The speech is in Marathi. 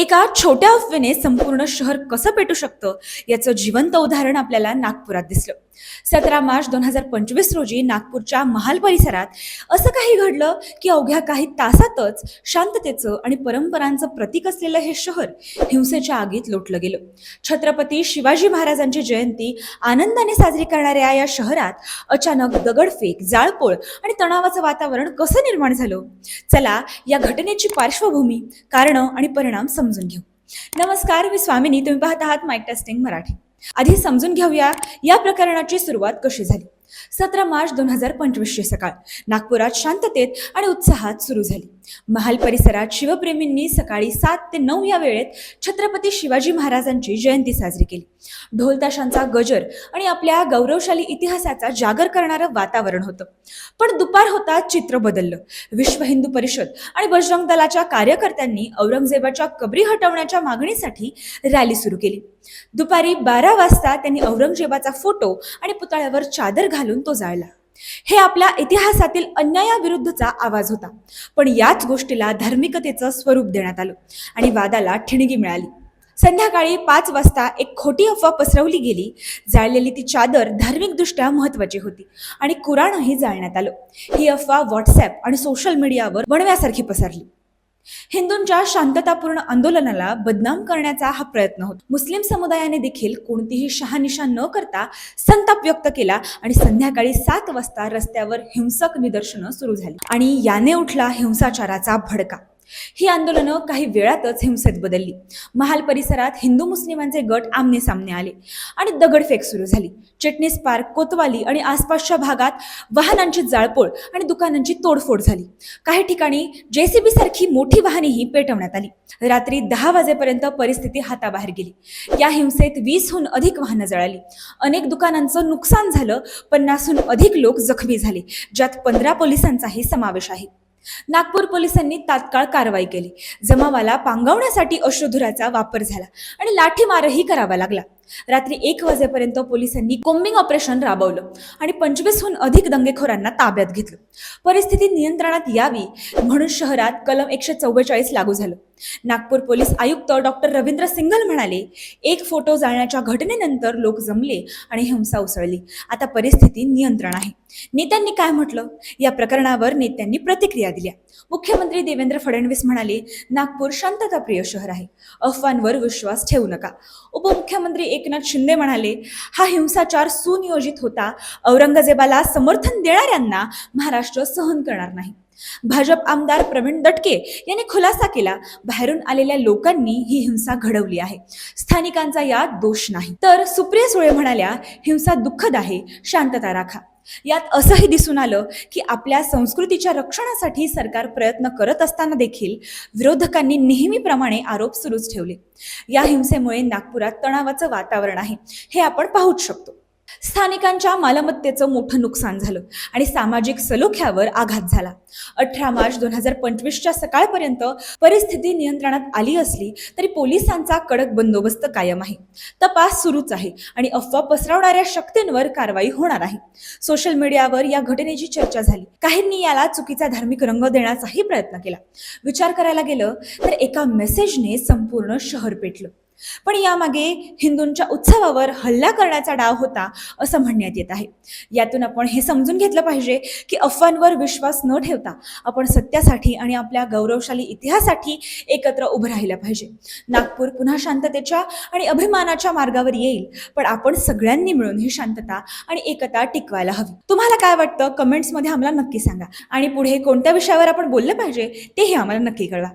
एका छोट्या अफवेने संपूर्ण शहर कसं पेटू शकतं? याचं जिवंत उदाहरण आपल्याला नागपुरात दिसलं. सतरा मार्च दोन हजार पंचवीस रोजी नागपूरच्या महाल परिसरात असं काही घडलं की अवघ्या काही तासातच शांततेचं आणि परंपरांचं प्रतीक असलेलं हे शहर हिंसेच्या आगीत लोटलं गेलं. छत्रपती शिवाजी महाराजांची जयंती आनंदाने साजरी करणाऱ्या या शहरात अचानक दगडफेक जाळपोळ आणि तणावाचं वातावरण कसं निर्माण झालं? चला या घटनेची पार्श्वभूमी कारणं आणि परिणाम समजून घेऊ. नमस्कार मी स्वामिनी. तुम्ही पाहत आहात माईक टेस्टिंग मराठी. आधी समजून घेऊया या प्रकरणाची सुरुवात कशी झाली. सतरा मार्च दोन हजार पंचवीसची सकाळ. नागपुरात शांततेत आणि उत्साहात सुरू झाली. महाल परिसरात शिवप्रेमींनी सकाळी सात ते नऊ या वेळेत छत्रपती शिवाजी महाराजांची जयंती साजरी केली. ढोलताशांचा गजर आणि आपल्या गौरवशाली इतिहासाचा जागर करणारं वातावरण होतं. पण दुपार होता चित्र बदललं. विश्व हिंदू परिषद आणि बजरंग दलाच्या कार्यकर्त्यांनी औरंगजेबाच्या कबरी हटवण्याच्या मागणीसाठी रॅली सुरू केली. दुपारी बारा वाजता त्यांनी औरंगजेबाचा फोटो आणि पुतळ्यावर चादर घालून तो जाळला. हे आपल्या इतिहासातील अन्यायाविरुद्धचा आवाज होता. पण याच गोष्टीला धार्मिकतेचं स्वरूप देण्यात आलं आणि वादाला ठिणगी मिळाली. संध्याकाळी पाच वाजता एक खोटी अफवा पसरवली गेली जाळलेली ती चादर धार्मिकदृष्ट्या महत्वाची होती आणि कुराणही जाळण्यात आलं. ही अफवा व्हॉट्सॲप आणि सोशल मीडियावर बनव्यासारखी पसरली. हिंदूंच्या शांततापूर्ण आंदोलनाला बदनाम करण्याचा हा प्रयत्न होता. मुस्लिम समुदायाने देखील कोणतीही शहानिशा न करता संताप व्यक्त केला आणि संध्याकाळी सात वाजता रस्त्यावर हिंसक निदर्शनं सुरू झाली आणि याने उठला हिंसाचाराचा भडका. ही आंदोलनं काही वेळातच हिंसेत बदलली. महाल परिसरात हिंदू मुस्लिमांचे गट आमने सामने आले आणि दगडफेक सुरू झाली. चिटणीस पार्क कोतवाली आणि आसपासच्या भागात वाहनांची जाळपोळ आणि दुकानांची तोडफोड झाली. काही ठिकाणी जेसीबी सारखी मोठी वाहनेही पेटवण्यात आली. रात्री दहा वाजेपर्यंत परिस्थिती हाताबाहेर गेली. या हिंसेत वीसहून अधिक वाहनं जळाली. अनेक दुकानांचं नुकसान झालं. पन्नासहून अधिक लोक जखमी झाले. ज्यात पंधरा पोलिसांचाही समावेश आहे. नागपूर पोलिसांनी तात्काळ कारवाई केली. जमावाला पांगवण्यासाठी अश्रुधुराचा वापर झाला आणि लाठीमारही करावा लागला. रात्री एक वाजेपर्यंत पोलिसांनी कोम्बिंग ऑपरेशन राबवलं आणि पंचवीसहून अधिक दंगेखोरांना ताब्यात घेतलं. परिस्थिती नियंत्रणात यावी म्हणून शहरात कलम एकशे चव्वेचाळीस लागू झालं. नागपूर पोलीस आयुक्त डॉक्टर रवींद्र सिंगल म्हणाले एक फोटो जाळण्याच्या घटनेनंतर लोक जमले आणि हिंसा उसळली. आता परिस्थिती नियंत्रण आहे. नेत्यांनी काय म्हटलं? या प्रकरणावर नेत्यांनी प्रतिक्रिया दिल्या. मुख्यमंत्री देवेंद्र फडणवीस म्हणाले नागपूर शांतताप्रिय शहर आहे. अफवांवर विश्वास ठेवू नका. उपमुख्यमंत्री एकनाथ शिंदे म्हणाले हा हिंसाचार सुनियोजित होता. औरंगजेबाला समर्थन देणाऱ्यांना महाराष्ट्र सहन करणार नाही. भाजप आमदार प्रवीण दटके यांनी खुलासा केला बाहेरून आलेल्या लोकांनी ही हिंसा घडवली आहे. स्थानिकांचा यात दोष नाही. तर सुप्रिया सुळे म्हणाल्या हिंसा दुःखद आहे. शांतता राखा. यात असंही दिसून आलं की आपल्या संस्कृतीच्या रक्षणासाठी सरकार प्रयत्न करत असताना देखील विरोधकांनी नेहमीप्रमाणे आरोप सुरूच ठेवले. या हिंसेमुळे नागपुरात तणावाचं वातावरण आहे हे आपण पाहूच शकतो. स्थानिकांच्या मालमत्तेचं मोठं नुकसान झालं आणि सामाजिक सलोख्यावर आघात झाला. अठरा मार्च दोन हजार पंचवीसच्या सकाळपर्यंत परिस्थिती नियंत्रणात आली असली तरी पोलिसांचा कडक बंदोबस्त कायम आहे. तपास सुरूच आहे आणि अफवा पसरवणाऱ्या शक्तींवर कारवाई होणार आहे. सोशल मीडियावर या घटनेची चर्चा झाली. काहींनी याला चुकीचा धार्मिक रंग देण्याचाही प्रयत्न केला. विचार करायला गेलं तर एका मेसेजने संपूर्ण शहर पेटलं. पण यामागे हिंदूंच्या उत्सवावर हल्ला करण्याचा डाव होता असं म्हणण्यात येत आहे. यातून आपण हे समजून घेतलं पाहिजे की अफवांवर विश्वास न ठेवता आपण सत्यासाठी आणि आपल्या गौरवशाली इतिहासासाठी एकत्र उभं राहिलं पाहिजे. नागपूर पुन्हा शांततेच्या आणि अभिमानाच्या मार्गावर येईल पण आपण सगळ्यांनी मिळून ही शांतता आणि एकता टिकवायला हवी. तुम्हाला काय वाटतं? कमेंट्समध्ये आम्हाला नक्की सांगा. आणि पुढे कोणत्या विषयावर आपण बोललं पाहिजे तेही आम्हाला नक्की कळवा.